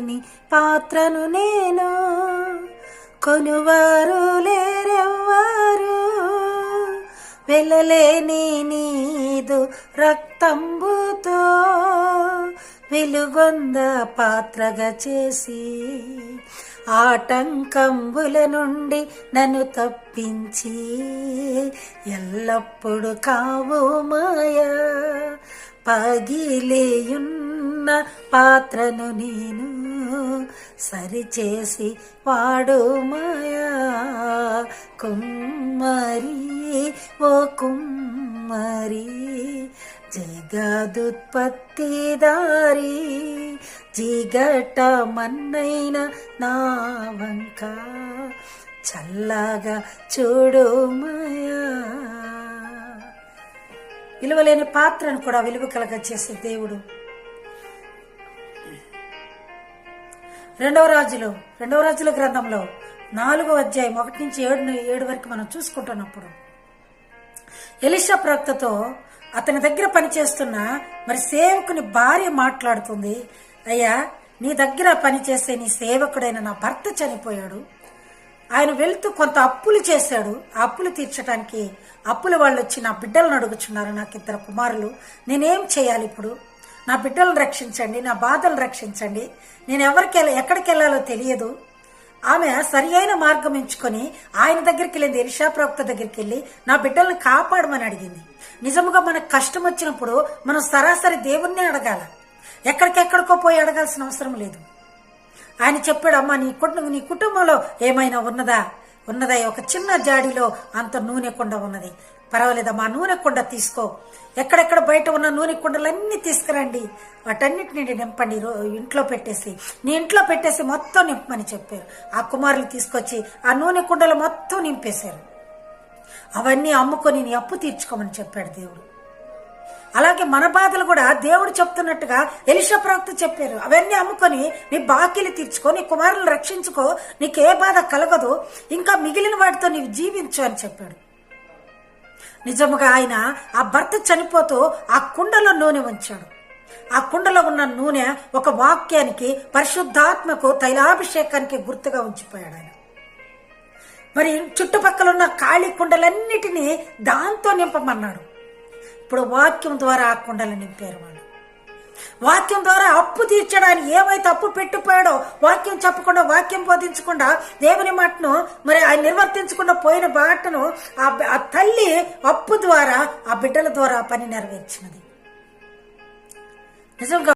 వారిని పాత్రను నేను కొనువారు లేరెవ్వారు. వెళ్ళలేని నీదు రక్తంబుతో వెలుగొంద పాత్రగా చేసి ఆటంకంబుల నుండి నన్ను తప్పించి ఎల్లప్పుడు కావు మాయా. పగిలేయున్న పాత్రను నేను సరిచేసి వాడు మాయా కుమ్మరి ఓ కుమ్మరి జగదుత్పత్తి దారి జిగట మన్నైన నా వంక చల్లగా చూడు మాయా విలువలేని పాత్రను కూడా విలువ కలగ చేసే దేవుడు. రెండవ రాజులు రెండవ రాజుల గ్రంథంలో నాలుగో అధ్యాయం ఒకటి నుంచి ఏడు ఏడు వరకు మనం చూసుకుంటున్నప్పుడు ఎలిషా ప్రవక్తతో అతని దగ్గర పనిచేస్తున్న మరి సేవకుని భార్య మాట్లాడుతుంది అయ్యా నీ దగ్గర పనిచేసే నీ సేవకుడైన నా భర్త చనిపోయాడు. ఆయన వెళ్తూ కొంత అప్పులు చేశాడు. ఆ అప్పులు తీర్చడానికి అప్పుల వాళ్ళు వచ్చి నా బిడ్డలను అడుగుచున్నారు. నాకు ఇద్దరు కుమారులు. నేనేం చేయాలి ఇప్పుడు? నా బిడ్డలను రక్షించండి నా బాధలు రక్షించండి. నేను ఎవరికి వెళ్ళ ఎక్కడికి వెళ్ళాలో తెలియదు. ఆమె సరి అయిన మార్గం ఎంచుకొని ఆయన దగ్గరికి వెళ్ళింది ఎలిషా ప్రవక్త దగ్గరికి వెళ్ళి నా బిడ్డల్ని కాపాడమని అడిగింది. నిజముగా మనకు కష్టం వచ్చినప్పుడు మనం సరాసరి దేవుణ్ణి అడగాల. ఎక్కడికెక్కడికో పోయి అడగాల్సిన అవసరం లేదు. ఆయన చెప్పాడు అమ్మా నీ కుటుంబం నీ కుటుంబంలో ఏమైనా ఉన్నదా? ఉన్నదై. ఒక చిన్న జాడిలో అంత నూనె కుండ ఉన్నది. పర్వాలేదమ్మా నూనె కుండ తీసుకో. ఎక్కడెక్కడ బయట ఉన్న నూనె కుండలన్నీ తీసుకురండి. వాటన్నిటిని నింపండి. రో- ఇంట్లో పెట్టేసి. నీ ఇంట్లో పెట్టేసి మొత్తం నింపమని చెప్పారు. ఆ కుమారులు తీసుకొచ్చి ఆ నూనె కుండలు మొత్తం నింపేశారు. అవన్నీ అమ్ముకొని నీ అప్పు తీర్చుకోమని చెప్పాడు దేవుడు. అలాగే మన బాధలు కూడా దేవుడు చెప్తున్నట్టుగా ఎలిషా ప్రవక్త చెప్పారు. అవన్నీ అమ్ముకొని నీ బాకీలు తీర్చుకో నీ కుమారులను రక్షించుకో నీకు ఏ బాధ కలగదు ఇంకా మిగిలిన వాటితో నీవు జీవించు అని చెప్పాడు. నిజముగా ఆయన ఆ భర్త చనిపోతూ ఆ కుండలో నూనె ఉంచాడు ఆ కుండలో ఉన్న నూనె ఒక వాక్యానికి పరిశుద్ధాత్మకు తైలాభిషేకానికి గుర్తుగా ఉంచిపోయాడు ఆయన. మరి చుట్టుపక్కల ఉన్న ఖాళీ కుండలన్నిటినీ దాంతో నింపమన్నాడు. ఇప్పుడు వాక్యం ద్వారా ఆ కుండలు నింపారు వాళ్ళు. వాక్యం ద్వారా అప్పు తీర్చడానికి ఏమైతే అప్పు పెట్టిపోయాడో వాక్యం చెప్పకుండా వాక్యం బోధించకుండా దేవుని మాటను మరి ఆయన నిర్వర్తించకుండా పోయిన బాటను ఆ ఆ తల్లి అప్పు ద్వారా ఆ బిడ్డల ద్వారా పని నెరవేర్చినది. నిజంగా